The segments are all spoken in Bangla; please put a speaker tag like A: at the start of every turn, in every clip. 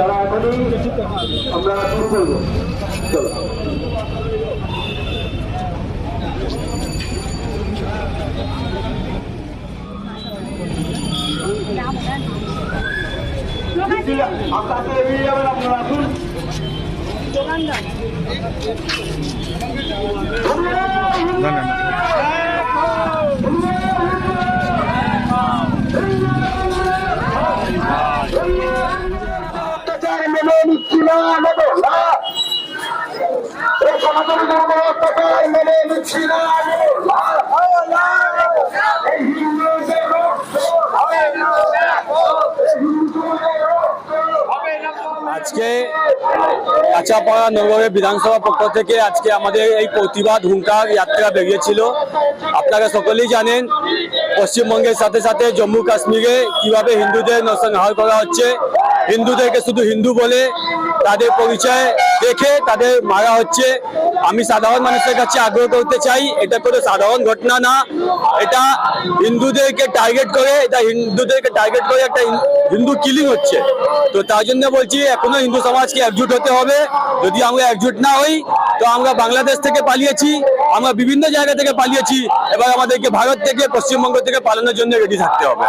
A: জানি আমরা শুরু করব। চলো। আস্তে এগিয়ে যাবেন আপনারা আসুন। অত্যাচার মেনে নিচ্ছি না নেব না এই সনাতন ধর্ম অত্যাচার মেনে নিচ্ছি না
B: আজকে কাঁচাপাড়া নগরের বিধানসভা পক্ষ থেকে আজকে আমাদের এই প্রতিবাদ, হুঙ্কার যাত্রা বেরিয়েছিল। আপনারা সকলেই জানেন, পশ্চিমবঙ্গের সাথে সাথে জম্মু কাশ্মীরে কীভাবে হিন্দুদের নরসংহার করা হচ্ছে। হিন্দুদেরকে শুধু হিন্দু বলে তাদের পরিচয় দেখে তাদের মারা হচ্ছে। আমি সাধারণ মানুষের কাছে আগ্রহ করতে চাই, এটা কোনো সাধারণ ঘটনা না। এটা হিন্দুদেরকে টার্গেট করে, এটা হিন্দুদেরকে টার্গেট করে একটা হিন- হিন্দু কিলিং হচ্ছে। তো তার জন্য বলছি, এখনও হিন্দু সমাজকে একজুট হতে হবে। যদি আমরা একজুট না হই, তো আমরা বাংলাদেশ থেকে পালিয়েছি, আমরা বিভিন্ন জায়গা থেকে পালিয়েছি, এবার আমাদেরকে ভারত থেকে, পশ্চিমবঙ্গ থেকে পালানোর জন্য রেডি থাকতে হবে।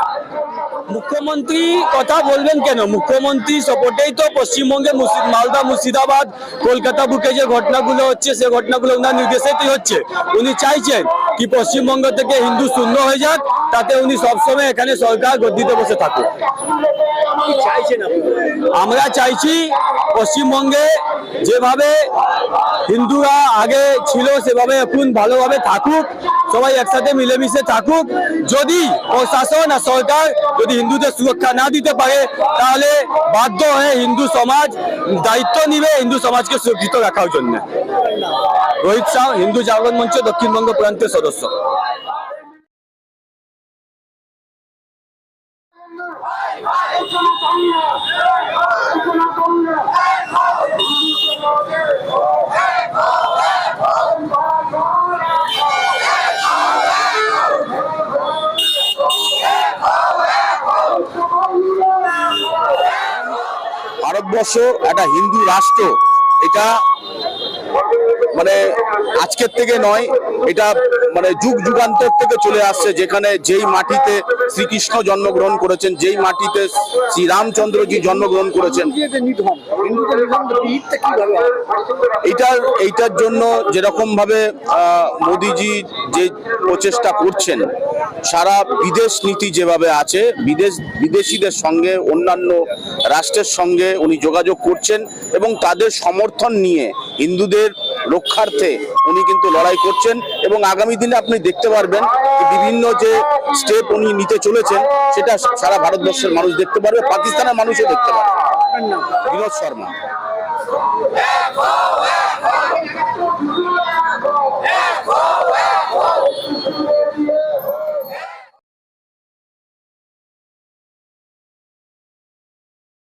B: মুখ্যমন্ত্রী কথা বলবেন কেন? মুখ্যমন্ত্রী সপোর্টেই তো পশ্চিমবঙ্গে মালদা, মুর্শিদাবাদ, কলকাতা বুকে যে ঘটনাগুলো হচ্ছে, সে ঘটনাগুলো ওনার নির্দেশেই হচ্ছে। উনি চাইছেন কি পশ্চিমবঙ্গ থেকে হিন্দু শূন্য হয়ে যাক, তাতে উনি সবসময় এখানে সরকার গদ্দিতে বসে থাকুক। আমরা চাইছি পশ্চিমবঙ্গে যেভাবে হিন্দুরা আগে ছিল, সেভাবে এখন ভালোভাবে থাকুক। সবাই একসাথে মিলেমিশে থাকুক। যদি প্রশাসন আর সরকার যদি হিন্দুদের সুরক্ষা না দিতে পারে, তাহলে বাধ্য হয়ে হিন্দু সমাজ দায়িত্ব নিবে হিন্দু সমাজকে সুরক্ষিত রাখার জন্য। রোহিত শাহ, হিন্দু জাগরণ মঞ্চ, দক্ষিণবঙ্গ প্রান্তের সদস্য।
C: ভারতবর্ষ একটা হিন্দু রাষ্ট্র এটা আজকের থেকে নয়, এটা মানে যুগ যুগান্তর থেকে চলে আসছে, যেখানে যেই মাটিতে শ্রীকৃষ্ণ জন্মগ্রহণ করেছেন, যেই মাটিতে শ্রী রামচন্দ্রজি জন্মগ্রহণ করেছেন। এইটার এইটার জন্য যেরকম ভাবে মোদিজি যে প্রচেষ্টা করছেন, সারা বিদেশ নীতি যেভাবে আছে, বিদেশ, বিদেশিদের সঙ্গে, অন্যান্য রাষ্ট্রের সঙ্গে উনি যোগাযোগ করছেন এবং তাদের সমর্থন নিয়ে, হিন্দুদের রক্ষার্থে উনি কিন্তু লড়াই করছেন এবং আগামী দিনে আপনি দেখতে পারবেন বিভিন্ন যে স্টেপ উনি নিতে চলেছেন সেটা সারা ভারতবর্ষের মানুষ দেখতে পারবে পাকিস্তানের মানুষও দেখতে পারবে বিনোদ শর্মা